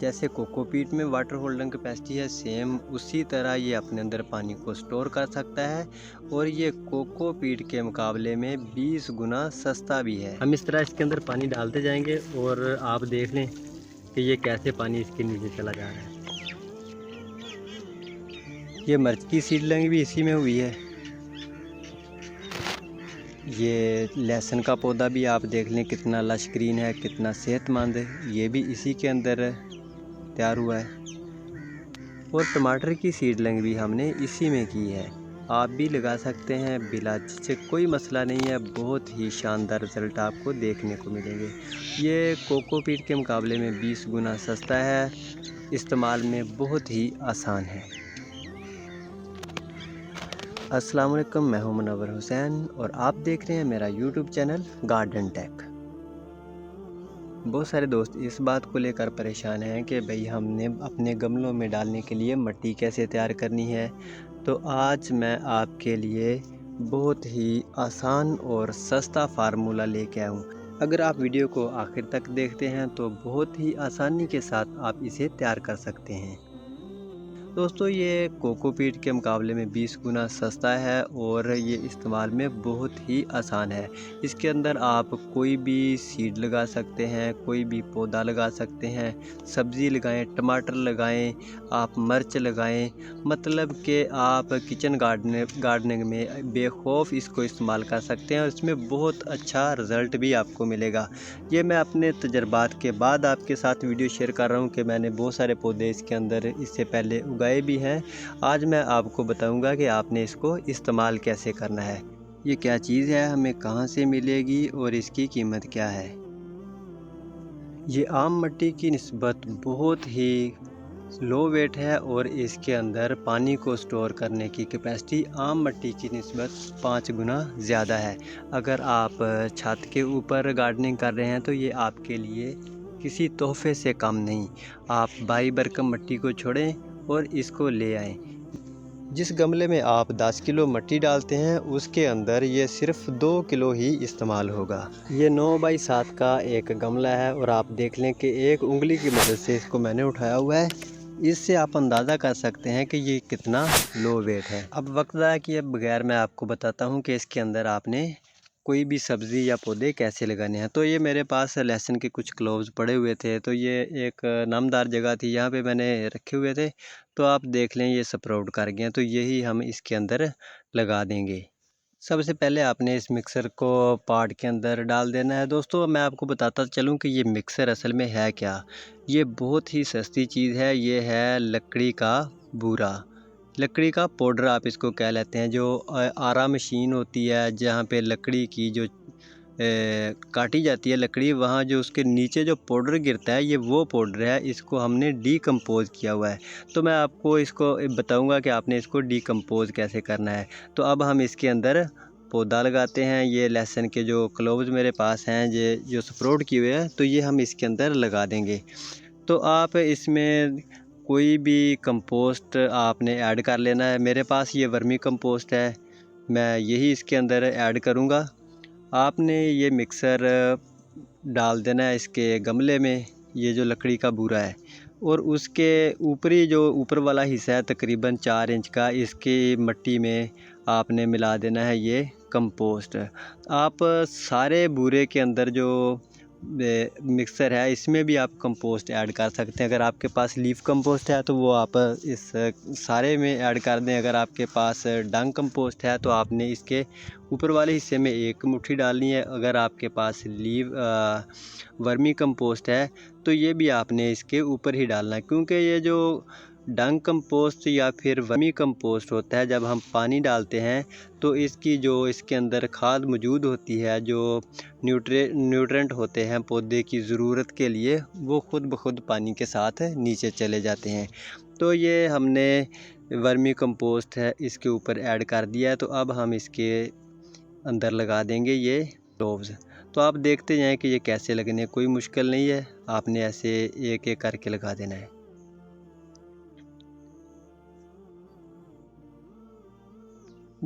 جیسے کوکو پیٹ میں واٹر ہولڈنگ کیپیسٹی ہے، سیم اسی طرح یہ اپنے اندر پانی کو سٹور کر سکتا ہے اور یہ کوکو پیٹ کے مقابلے میں بیس گنا سستا بھی ہے۔ ہم اس طرح اس کے اندر پانی ڈالتے جائیں گے اور آپ دیکھ لیں کہ یہ کیسے پانی اس کے نیچے چلا جا رہا ہے۔ یہ مرچ کی سیڈلنگ بھی اسی میں ہوئی ہے۔ یہ لہسن کا پودا بھی آپ دیکھ لیں کتنا لش گرین ہے، کتنا صحت مند ہے۔ یہ بھی اسی کے اندر تیار ہوا ہے۔ اور ٹماٹر کی سیڈلنگ بھی ہم نے اسی میں کی ہے۔ آپ بھی لگا سکتے ہیں، بلا سے کوئی مسئلہ نہیں ہے۔ بہت ہی شاندار رزلٹ آپ کو دیکھنے کو ملیں گے۔ یہ کوکو پیٹ کے مقابلے میں بیس گنا سستا ہے۔ استعمال میں بہت ہی آسان ہے۔ السلام علیکم، میں ہوں منور حسین اور آپ دیکھ رہے ہیں میرا یوٹیوب چینل گارڈن ٹیک بہت سارے دوست اس بات کو لے کر پریشان ہیں کہ بھئی ہم نے اپنے گملوں میں ڈالنے کے لیے مٹی کیسے تیار کرنی ہے۔ تو آج میں آپ کے لیے بہت ہی آسان اور سستا فارمولہ لے کے آؤں۔ اگر آپ ویڈیو کو آخر تک دیکھتے ہیں تو بہت ہی آسانی کے ساتھ آپ اسے تیار کر سکتے ہیں۔ دوستو، یہ کوکو پیٹ کے مقابلے میں بیس گنا سستا ہے اور یہ استعمال میں بہت ہی آسان ہے۔ اس کے اندر آپ کوئی بھی سیڈ لگا سکتے ہیں، کوئی بھی پودا لگا سکتے ہیں، سبزی لگائیں، ٹماٹر لگائیں، آپ مرچ لگائیں مطلب کہ آپ کچن گارڈننگ میں بے خوف اس کو استعمال کر سکتے ہیں اور اس میں بہت اچھا رزلٹ بھی آپ کو ملے گا۔ یہ میں اپنے تجربات کے بعد آپ کے ساتھ ویڈیو شیئر کر رہا ہوں کہ میں نے بہت سارے پودے اس کے اندر اس سے پہلے اگا بھی ہیں۔ آج میں آپ کو بتاؤں گا کہ آپ نے اس کو استعمال کیسے کرنا ہے۔ یہ کیا چیز ہے؟ ہمیں کہاں سے ملے گی؟ اور اس کی قیمت کیا ہے؟ یہ عام مٹی کی نسبت بہت ہی لو ویٹ ہے اور اس کے اندر پانی کو سٹور کرنے کی کیپیسٹی عام مٹی کی نسبت پانچ گنا زیادہ ہے۔ اگر آپ چھت کے اوپر گارڈننگ کر رہے ہیں تو یہ آپ کے لیے کسی تحفے سے کم نہیں۔ آپ بائی برکم مٹی کو چھوڑیں۔ اور اس کو لے آئیں۔ جس گملے میں آپ دس کلو مٹی ڈالتے ہیں، اس کے اندر یہ صرف دو کلو ہی استعمال ہوگا۔ یہ نو بائی سات کا ایک گملہ ہے اور آپ دیکھ لیں کہ ایک انگلی کی مدد سے اس کو میں نے اٹھایا ہوا ہے۔ اس سے آپ اندازہ کر سکتے ہیں کہ یہ کتنا لو ویٹ ہے۔ اب وقت ہے کہ بغیر میں آپ کو بتاتا ہوں کہ اس کے اندر آپ نے کوئی بھی سبزی یا پودے کیسے لگانے ہیں؟ تو یہ میرے پاس لہسن کے کچھ کلوز پڑے ہوئے تھے۔ تو یہ ایک نامدار جگہ تھی، یہاں پہ میں نے رکھے ہوئے تھے۔ تو آپ دیکھ لیں، یہ سپروٹ کر گئے تو یہی ہم اس کے اندر لگا دیں گے۔ سب سے پہلے آپ نے اس مکسر کو پاٹ کے اندر ڈال دینا ہے۔ دوستو، میں آپ کو بتاتا چلوں کہ یہ مکسر اصل میں ہے کیا؟ یہ بہت ہی سستی چیز ہے۔ یہ ہے لکڑی کا بورا۔ لکڑی کا پوڈر آپ اس کو کہہ لیتے ہیں، جو آرا مشین ہوتی ہے، جہاں پہ لکڑی کی جو کاٹی جاتی ہے لکڑی، وہاں جو اس کے نیچے جو پاؤڈر گرتا ہے، یہ وہ پاؤڈر ہے، اس کو ہم نے ڈی کمپوز کیا ہوا ہے۔ تو میں آپ کو اس کو بتاؤں گا کہ آپ نے اس کو ڈی کمپوز کیسے کرنا ہے۔ تو اب ہم اس کے اندر پودا لگاتے ہیں، یہ لہسن کے جو کلوز میرے پاس ہیں، یہ جو سپروٹ کیے ہوئے ہیں، تو یہ ہم اس کے اندر لگا دیں گے۔ تو آپ اس میں کوئی بھی کمپوسٹ آپ نے ایڈ کر لینا ہے، میرے پاس یہ ورمی کمپوسٹ ہے، میں یہی اس کے اندر ایڈ کروں گا۔ آپ نے یہ مکسر ڈال دینا ہے اس کے گملے میں، یہ جو لکڑی کا بورا ہے، اور اس کے اوپری جو اوپر والا حصہ ہے، تقریباً چار انچ کا، اس کی مٹی میں آپ نے ملا دینا ہے یہ کمپوسٹ۔ آپ سارے بورے کے اندر جو مکسر ہے، اس میں بھی آپ کمپوسٹ ایڈ کر سکتے ہیں۔ اگر آپ کے پاس لیف کمپوسٹ ہے تو وہ آپ اس سارے میں ایڈ کر دیں۔ اگر آپ کے پاس ڈنگ کمپوسٹ ہے تو آپ نے اس کے اوپر والے حصے میں ایک مٹھی ڈالنی ہے۔ اگر آپ کے پاس لیو ورمی کمپوسٹ ہے تو یہ بھی آپ نے اس کے اوپر ہی ڈالنا ہے۔ کیونکہ یہ جو ڈنگ کمپوسٹ یا پھر ورمی کمپوسٹ ہوتا ہے، جب ہم پانی ڈالتے ہیں تو اس کی جو اس کے اندر کھاد موجود ہوتی ہے، جو نیوٹرے نیوٹرنٹ ہوتے ہیں پودے کی ضرورت کے لیے، وہ خود بخود پانی کے ساتھ نیچے چلے جاتے ہیں۔ تو یہ ہم نے ورمی کمپوسٹ ہے، اس کے اوپر ایڈ کر دیا ہے۔ تو اب ہم اس کے اندر لگا دیں گے یہ ٹوبز تو آپ دیکھتے جائیں کہ یہ کیسے لگنے، کوئی مشکل نہیں ہے۔ آپ نے ایسے ایک ایک کر کے لگا دینا ہے۔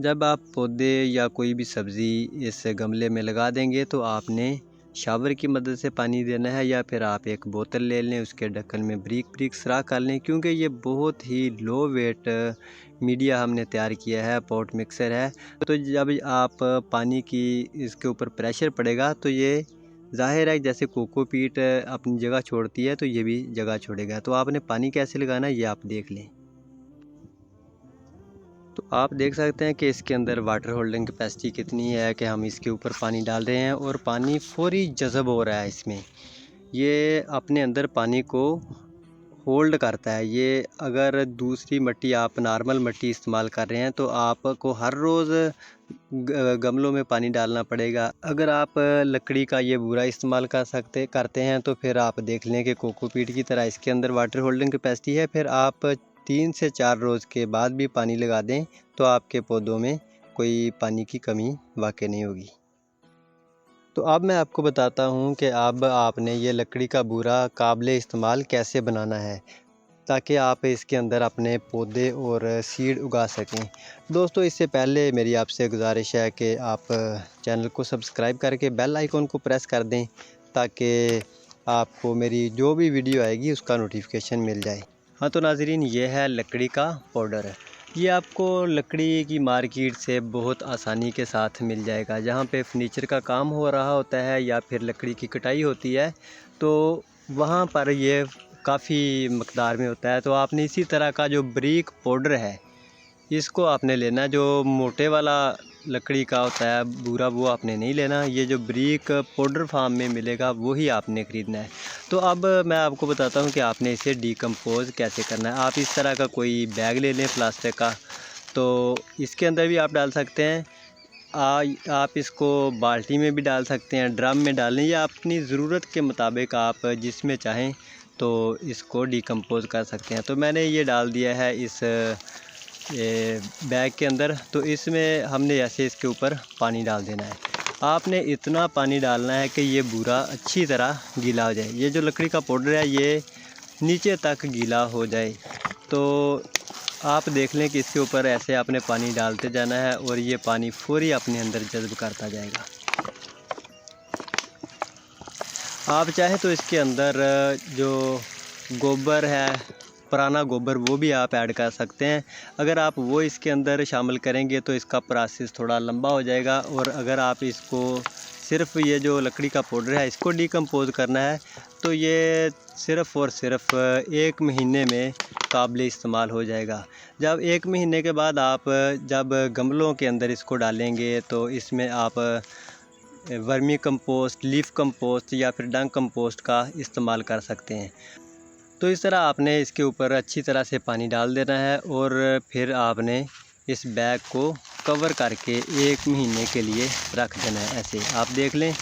جب آپ پودے یا کوئی بھی سبزی اس گملے میں لگا دیں گے تو آپ نے شاور کی مدد سے پانی دینا ہے یا پھر آپ ایک بوتل لے لیں، اس کے ڈھکن میں بریک بریک سرا کر لیں، کیونکہ یہ بہت ہی لو ویٹ میڈیا ہم نے تیار کیا ہے، پوٹ مکسر ہے۔ تو جب آپ پانی کی اس کے اوپر پریشر پڑے گا تو یہ ظاہر ہے جیسے کوکو پیٹ اپنی جگہ چھوڑتی ہے تو یہ بھی جگہ چھوڑے گا۔ تو آپ نے پانی کیسے لگانا ہے یہ آپ دیکھ لیں۔ تو آپ دیکھ سکتے ہیں کہ اس کے اندر واٹر ہولڈنگ کیپیسٹی کتنی ہے کہ ہم اس کے اوپر پانی ڈال رہے ہیں اور پانی فوری جذب ہو رہا ہے اس میں۔ یہ اپنے اندر پانی کو ہولڈ کرتا ہے۔ یہ اگر دوسری مٹی آپ نارمل مٹی استعمال کر رہے ہیں تو آپ کو ہر روز گملوں میں پانی ڈالنا پڑے گا۔ اگر آپ لکڑی کا یہ بورا استعمال کر سکتے، کرتے ہیں تو پھر آپ دیکھ لیں کہ کوکو پیٹ کی طرح اس کے اندر واٹر ہولڈنگ کیپیسٹی ہے۔ پھر آپ تین سے چار روز کے بعد بھی پانی لگا دیں تو آپ کے پودوں میں کوئی پانی کی کمی واقع نہیں ہوگی۔ تو اب میں آپ کو بتاتا ہوں کہ اب آپ نے یہ لکڑی کا بورا قابل استعمال کیسے بنانا ہے تاکہ آپ اس کے اندر اپنے پودے اور سیڈ اگا سکیں۔ دوستو، اس سے پہلے میری آپ سے گزارش ہے کہ آپ چینل کو سبسکرائب کر کے بیل آئیکن کو پریس کر دیں تاکہ آپ کو میری جو بھی ویڈیو آئے گی اس کا نوٹیفیکیشن مل جائے۔ ہاں تو ناظرین، یہ ہے لکڑی کا پاؤڈر۔ یہ آپ کو لکڑی کی مارکیٹ سے بہت آسانی کے ساتھ مل جائے گا۔ جہاں پہ فرنیچر کا کام ہو رہا ہوتا ہے یا پھر لکڑی کی کٹائی ہوتی ہے، تو وہاں پر یہ کافی مقدار میں ہوتا ہے۔ تو آپ نے اسی طرح کا جو بریک پاؤڈر ہے، اس کو آپ نے لینا، جو موٹے والا لکڑی کا ہوتا ہے، بورا وہ آپ نے نہیں لینا، یہ جو بریک پاؤڈر فارم میں ملے گا، وہی آپ نے خریدنا ہے۔ تو اب میں آپ کو بتاتا ہوں کہ آپ نے اسے ڈیکمپوز کیسے کرنا ہے۔ آپ اس طرح کا کوئی بیگ لے لیں پلاسٹک کا۔ تو اس کے اندر بھی آپ ڈال سکتے ہیں۔ آپ اس کو بالٹی میں بھی ڈال سکتے ہیں، ڈرم میں ڈالیں یا اپنی ضرورت کے مطابق آپ جس میں چاہیں تو اس کو ڈیکمپوز کر سکتے ہیں۔ تو میں نے یہ ڈال دیا ہے اس بیگ کے اندر۔ تو اس میں ہم نے ایسے اس کے اوپر پانی ڈال دینا ہے۔ آپ نے اتنا پانی ڈالنا ہے کہ یہ بورا اچھی طرح گیلا ہو جائے۔ یہ جو لکڑی کا پاؤڈر ہے، یہ نیچے تک گیلا ہو جائے۔ تو آپ دیکھ لیں کہ اس کے اوپر ایسے آپ نے پانی ڈالتے جانا ہے اور یہ پانی فوری اپنے اندر جذب کرتا جائے گا۔ آپ چاہیں تو اس کے اندر جو گوبر ہے پرانا گوبر وہ بھی آپ ایڈ کر سکتے ہیں۔ اگر آپ وہ اس کے اندر شامل کریں گے تو اس کا پروسیس تھوڑا لمبا ہو جائے گا۔ اور اگر آپ اس کو صرف یہ جو لکڑی کا پاؤڈر ہے اس کو ڈیکمپوز کرنا ہے تو یہ صرف اور صرف ایک مہینے میں قابل استعمال ہو جائے گا۔ جب ایک مہینے کے بعد آپ جب گملوں کے اندر اس کو ڈالیں گے تو اس میں آپ ورمی کمپوسٹ، لیف کمپوسٹ یا پھر ڈنگ کمپوسٹ کا استعمال کر سکتے ہیں۔ تو اس طرح آپ نے اس کے اوپر اچھی طرح سے پانی ڈال دینا ہے اور پھر آپ نے اس بیگ کو کور کر کے ایک مہینے کے لیے رکھ دینا ہے ایسے آپ دیکھ لیں،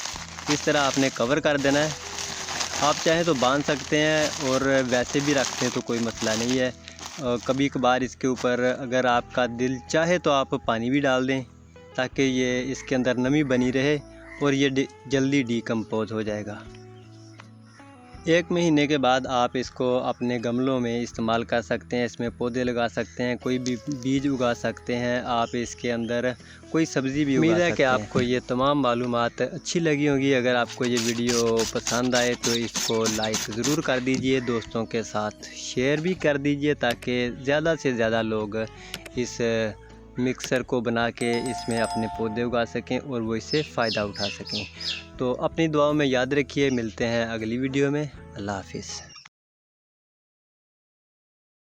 اس طرح آپ نے کور کر دینا ہے۔ آپ چاہیں تو باندھ سکتے ہیں اور ویسے بھی رکھتے ہیں تو کوئی مسئلہ نہیں ہے۔ کبھی کبھار اس کے اوپر اگر آپ کا دل چاہے تو آپ پانی بھی ڈال دیں تاکہ یہ اس کے اندر نمی بنی رہے اور یہ جلدی ڈیکمپوز ہو جائے گا۔ ایک مہینے کے بعد آپ اس کو اپنے گملوں میں استعمال کر سکتے ہیں اس میں پودے لگا سکتے ہیں کوئی بھی بیج اگا سکتے ہیں آپ اس کے اندر کوئی سبزی بھی امید ہے کہ آپ کو یہ تمام معلومات اچھی لگی ہوگی۔ اگر آپ کو یہ ویڈیو پسند آئے تو اس کو لائک ضرور کر دیجیے دوستوں کے ساتھ شیئر بھی کر دیجیے تاکہ زیادہ سے زیادہ لوگ اس مکسر کو بنا کے اس میں اپنے پودے اگا سکیں اور وہ اس سے فائدہ اٹھا سکیں۔ تو اپنی دعاؤں میں یاد رکھیے، ملتے ہیں اگلی ویڈیو میں۔ اللہ حافظ۔